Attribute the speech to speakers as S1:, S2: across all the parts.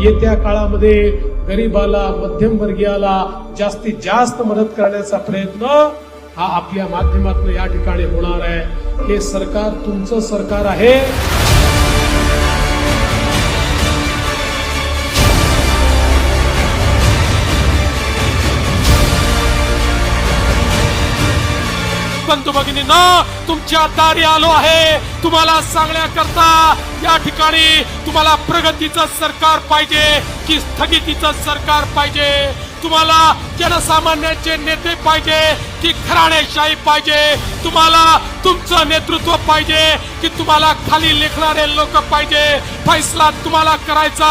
S1: येत्या काळामध्ये गरीबाला मध्यमवर्गीयाला जास्तीत जास्त मदत करण्याचा प्रयत्न हा आपल्या माध्यमातून या ठिकाणी होणार आहे. हे सरकार तुमचं सरकार आहे. बंधू भगिनींनो तुमच्या दारी आलो आहे. तुम्हाला सांगण्याकरता या ठिकाणी तुम्हाला प्रगतीचं सरकार पाहिजे की स्थगितीचं सरकार पाहिजे. तुम्हाला जनसामान्यांचे नेते पाहिजे की घराणेशाही पाहिजे. तुम्हाला तुमचं नेतृत्व पाहिजे की तुम्हाला खाली लेखणारे लोक पाहिजे. फैसला तुम्हाला करायचा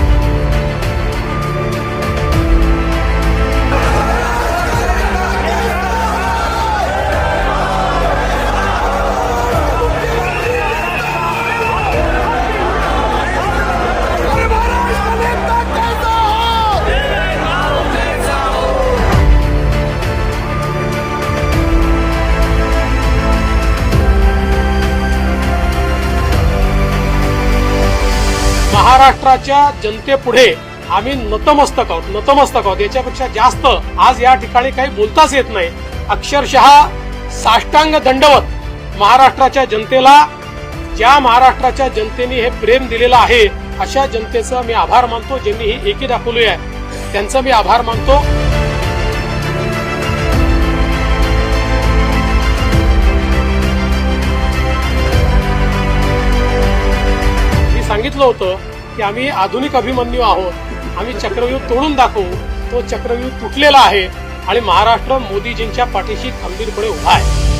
S1: महाराष्ट्राच्या जनतेपुढे आम्ही नतमस्तक आहोत नतमस्तक आहोत. याच्यापेक्षा जास्त आज या ठिकाणी काही बोलताच येत नाही. अक्षरशः साष्टांग दंडवत महाराष्ट्राच्या जनतेला ज्या महाराष्ट्राच्या जनतेने हे प्रेम दिलेलं आहे अशा जनतेचं मी आभार मानतो ज्यांनी ही एकी दाखवली आहे. त्यांचा मी आभार मानतो. मी सांगितलं होतं की आम्ही आधुनिक अभिमन्यू आहोत. आम्ही चक्रव्यूह तोडून दाखवू. तो चक्रव्यूह तुटलेला आहे आणि महाराष्ट्र मोदीजींच्या पाठीशी खंबीरपणे उभा आहे.